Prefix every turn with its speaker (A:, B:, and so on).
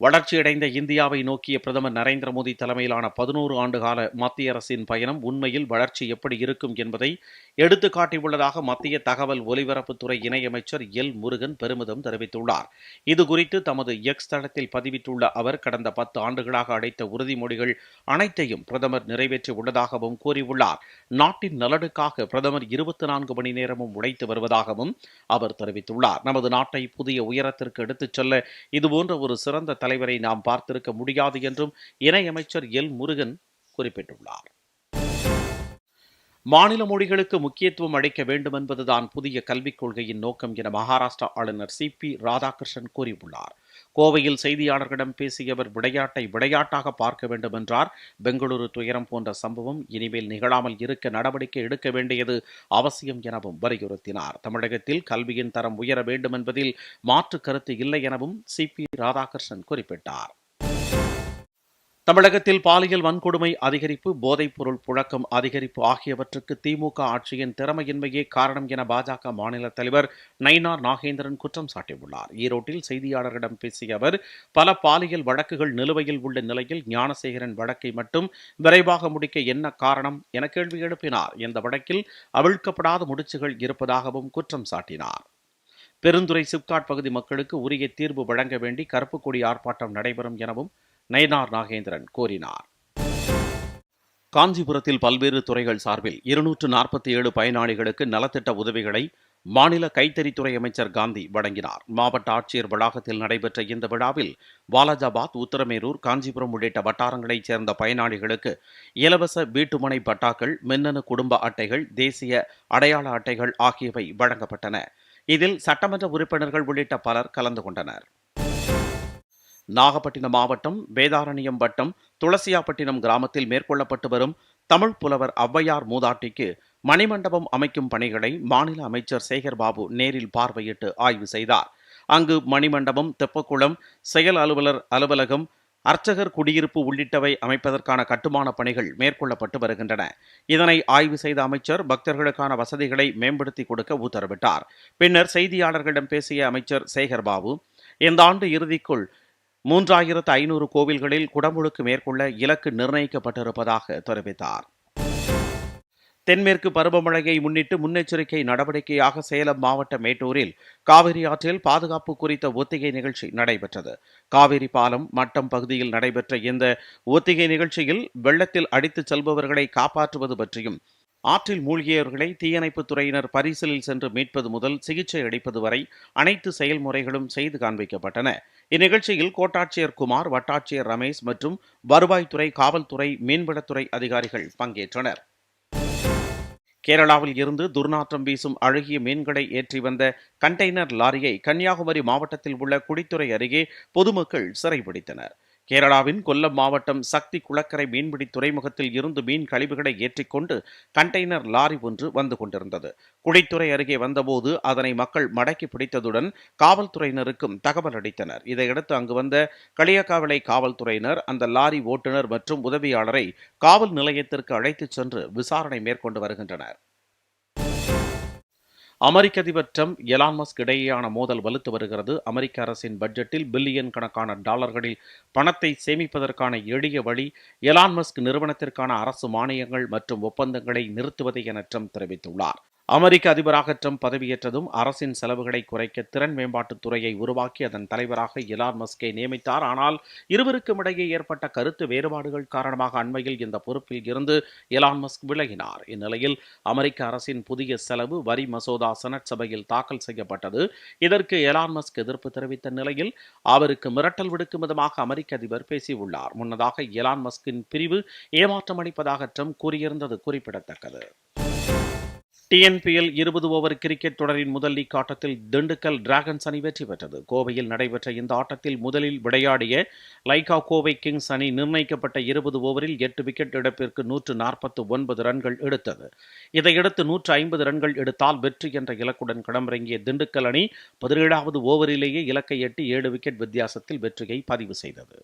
A: வளர்ச்சியடைந்த இந்தியாவை நோக்கிய பிரதமர் நரேந்திர மோடி தலைமையிலான பதினோரு ஆண்டுகால மத்திய அரசின் பயணம் உண்மையில் வளர்ச்சி எப்படி இருக்கும் என்பதை எடுத்துக்காட்டியுள்ளதாக மத்திய தகவல் ஒலிபரப்புத்துறை இணையமைச்சர் எல் முருகன் பெருமிதம் தெரிவித்துள்ளார். இதுகுறித்து தமது எக்ஸ் தளத்தில் பதிவிட்டுள்ள அவர் கடந்த பத்து ஆண்டுகளாக அடைத்த உறுதிமொழிகள் அனைத்தையும் பிரதமர் நிறைவேற்றி உள்ளதாகவும் கூறியுள்ளார். நாட்டின் நலனுக்காக பிரதமர் இருபத்தி நான்கு மணி நேரமும் உழைத்து வருவதாகவும் அவர் தெரிவித்துள்ளார். நமது நாட்டை புதிய உயரத்திற்கு எடுத்துச் செல்ல இதுபோன்ற ஒரு சிறந்த தலைவரை நாம் பார்த்திருக்க முடியாது என்றும் இணையமைச்சர் எல் முருகன் குறிப்பிட்டுள்ளார். மாநில மொழிகளுக்கு முக்கியத்துவம் அளிக்க வேண்டும் என்பதுதான் புதிய கல்விக் கொள்கையின் நோக்கம் என மகாராஷ்டிரா ஆளுநர் சி பி ராதாகிருஷ்ணன் கூறியுள்ளார். கோவையில் செய்தியாளர்களிடம் பேசிய அவர் விளையாட்டை விளையாட்டாக பார்க்க வேண்டும் என்றார் பெங்களூரு துயரம் போன்ற சம்பவம் இனிமேல் நிகழாமல் இருக்க நடவடிக்கை எடுக்க வேண்டியது அவசியம் எனவும் வலியுறுத்தினார். தமிழகத்தில் கல்வியின் தரம் உயர வேண்டும் என்பதில் மாற்று கருத்து இல்லை எனவும் சி பி ராதாகிருஷ்ணன் குறிப்பிட்டார். தமிழகத்தில் பாலியல் வன்கொடுமை அதிகரிப்பு போதைப்பொருள் புழக்கம் அதிகரிப்பு ஆகியவற்றுக்கு திமுக ஆட்சியின் திறமையின்மையே காரணம் என பாஜக மாநில தலைவர் நயினார் நாகேந்திரன் குற்றம் சாட்டியுள்ளார். ஈரோட்டில் செய்தியாளர்களிடம் பேசிய அவர் பல பாலியல் வழக்குகள் நிலுவையில் உள்ள நிலையில் ஞானசேகரன் வழக்கை மட்டும் விரைவாக முடிக்க என்ன காரணம் என கேள்வி எழுப்பினார். இந்த வழக்கில் அவிழ்க்கப்படாத முடிச்சுகள் இருப்பதாகவும் குற்றம் சாட்டினார். பெருந்துறை சிப்காட் பகுதி மக்களுக்கு உரிய தீர்வு வழங்க வேண்டி கருப்புக்கொடி ஆர்ப்பாட்டம் நடைபெறும் எனவும் நயனார் நாகேந்திரன் கூறினார். காஞ்சிபுரத்தில் பல்வேறு துறைகள் சார்பில் இருநூற்று நாற்பத்தி ஏழு பயனாளிகளுக்கு நலத்திட்ட உதவிகளை மாநில கைத்தறித்துறை அமைச்சர் காந்தி வழங்கினார். மாவட்ட ஆட்சியர் வளாகத்தில் நடைபெற்ற இந்த விழாவில் வாலாஜாபாத் உத்தரமேரூர் காஞ்சிபுரம் உள்ளிட்ட வட்டாரங்களைச் சேர்ந்த பயனாளிகளுக்கு இலவச வீட்டுமனை பட்டாக்கள் மின்னணு குடும்ப அட்டைகள் தேசிய அடையாள அட்டைகள் ஆகியவை வழங்கப்பட்டன. இதில் சட்டமன்ற உறுப்பினர்கள் உள்ளிட்ட பலர் கலந்து கொண்டனர். நாகப்பட்டினம் மாவட்டம் வேதாரண்யம் வட்டம் துளசியாப்பட்டினம் கிராமத்தில் மேற்கொள்ளப்பட்டு வரும் தமிழ் புலவர் ஔவையார் மூதாட்டிக்கு மணிமண்டபம் அமைக்கும் பணிகளை மாநில அமைச்சர் சேகர் பாபு நேரில் பார்வையிட்டு ஆய்வு செய்தார். அங்கு மணிமண்டபம் தெப்பக்குளம் செயல் அலுவலர் அலுவலகம் அர்ச்சகர் குடியிருப்பு உள்ளிட்டவை அமைப்பதற்கான கட்டுமான பணிகள் மேற்கொள்ளப்பட்டு வருகின்றன. இதனை ஆய்வு செய்த அமைச்சர் பக்தர்களுக்கான வசதிகளை மேம்படுத்தி கொடுக்க உத்தரவிட்டார். பின்னர் செய்தியாளர்களிடம் பேசிய அமைச்சர் சேகர் பாபு இந்த ஆண்டு இறுதிக்குள் மூன்றாயிரத்து ஐநூறு கோவில்களில் குடமுழுக்கு மேற்கொள்ள இலக்கு நிர்ணயிக்கப்பட்டிருப்பதாக தெரிவித்தார். தென்மேற்கு பருவமழையை முன்னிட்டு முன்னெச்சரிக்கை நடவடிக்கையாக சேலம் மாவட்ட மேட்டூரில் காவிரி ஆற்றில் பாதுகாப்பு குறித்த ஒத்திகை நிகழ்ச்சி நடைபெற்றது. காவிரி பாலம் மட்டம் பகுதியில் நடைபெற்ற இந்த ஒத்திகை நிகழ்ச்சியில் வெள்ளத்தில் அடித்துச் செல்பவர்களை காப்பாற்றுவது பற்றியும் ஆற்றில் மூழ்கியவர்களை தீயணைப்புத் துறையினர் பரிசலில் சென்று மீட்பது முதல் சிகிச்சை அளிப்பது வரை அனைத்து செயல்முறைகளும் செய்து காண்பிக்கப்பட்டன. இந்நிகழ்ச்சியில் கோட்டாட்சியர் குமார் வட்டாட்சியர் ரமேஷ் மற்றும் வருவாய்த்துறை காவல்துறை மீன்வளத்துறை அதிகாரிகள் பங்கேற்றனர். கேரளாவில் இருந்து துர்நாற்றம் வீசும் அழகிய மீன்களை ஏற்றி வந்த கண்டெய்னர் லாரியை கன்னியாகுமரி மாவட்டத்தில் உள்ள குடித்துறை அருகே பொதுமக்கள் சிறைபிடித்தனர். கேரளாவின் கொல்லம் மாவட்டம் சக்தி குளக்கரை மீன்பிடி துறைமுகத்தில் இருந்து மீன் கழிவுகளை ஏற்றிக்கொண்டு கண்டெய்னர் லாரி ஒன்று வந்து கொண்டிருந்தது. குடித்துறை அருகே வந்தபோது அதனை மக்கள் மடக்கி பிடித்ததுடன் காவல்துறையினருக்கும் தகவல் அளித்தனர். இதையடுத்து அங்கு வந்த களியக்காவிளை காவல்துறையினர் அந்த லாரி ஓட்டுநர் மற்றும் உதவியாளரை காவல் நிலையத்திற்கு அழைத்துச் சென்று விசாரணை மேற்கொண்டு வருகின்றனர். அமெரிக்க அதிபர் டிரம்ப் எலான் மஸ்க் இடையேயான மோதல் வலுத்து வருகிறது. அமெரிக்க அரசின் பட்ஜெட்டில் பில்லியன் கணக்கான டாலர்களில் பணத்தை சேமிப்பதற்கான எளிய வழி எலான் மஸ்க் நிறுவனத்திற்கான அரசு மானியங்கள் மற்றும் ஒப்பந்தங்களை நிறுத்துவதை என ட்ரம்ப் தெரிவித்துள்ளார். அமெரிக்க அதிபராக ட்ரம்ப் பதவியேற்றதும் அரசின் செலவுகளை குறைக்க திறன் மேம்பாட்டுத் துறையை உருவாக்கி அதன் தலைவராக எலான் மஸ்கை நியமித்தார். ஆனால் இருவருக்கும் இடையே ஏற்பட்ட கருத்து வேறுபாடுகள் காரணமாக அண்மையில் இந்த பொறுப்பில் இருந்து எலான் மஸ்க் விலகினார். இந்நிலையில் அமெரிக்க அரசின் புதிய செலவு வரி மசோதா செனட் சபையில் தாக்கல் செய்யப்பட்டது. இதற்கு எலான் மஸ்க் எதிர்ப்பு தெரிவித்த நிலையில் அவருக்கு மிரட்டல் விடுக்கும் விதமாக அமெரிக்க அதிபர் பேசியுள்ளார். முன்னதாக எலான் மஸ்கின் பிரிவு ஏமாற்றம் அளிப்பதாக ட்ரம்ப் கூறியிருந்தது குறிப்பிடத்தக்கது. டிஎன்பிஎல் இருபது ஓவர் கிரிக்கெட் தொடரின் முதல் லீக் ஆட்டத்தில் திண்டுக்கல் டிராகன்ஸ் அணி வெற்றி பெற்றது. கோவையில் நடைபெற்ற இந்த ஆட்டத்தில் முதலில் விளையாடிய லைகா கோவை கிங்ஸ் அணி நிர்ணயிக்கப்பட்ட இருபது ஓவரில் எட்டு விக்கெட் இழப்பிற்கு நூற்று நாற்பத்து ஒன்பது ரன்கள் எடுத்தது. இதையடுத்து நூற்று ஐம்பது ரன்கள் எடுத்தால் வெற்றி என்ற இலக்குடன் களமிறங்கிய திண்டுக்கல் அணி பதினேழாவது ஓவரிலேயே இலக்கை எட்டி ஏழு விக்கெட் வித்தியாசத்தில் வெற்றியை பதிவு செய்தது.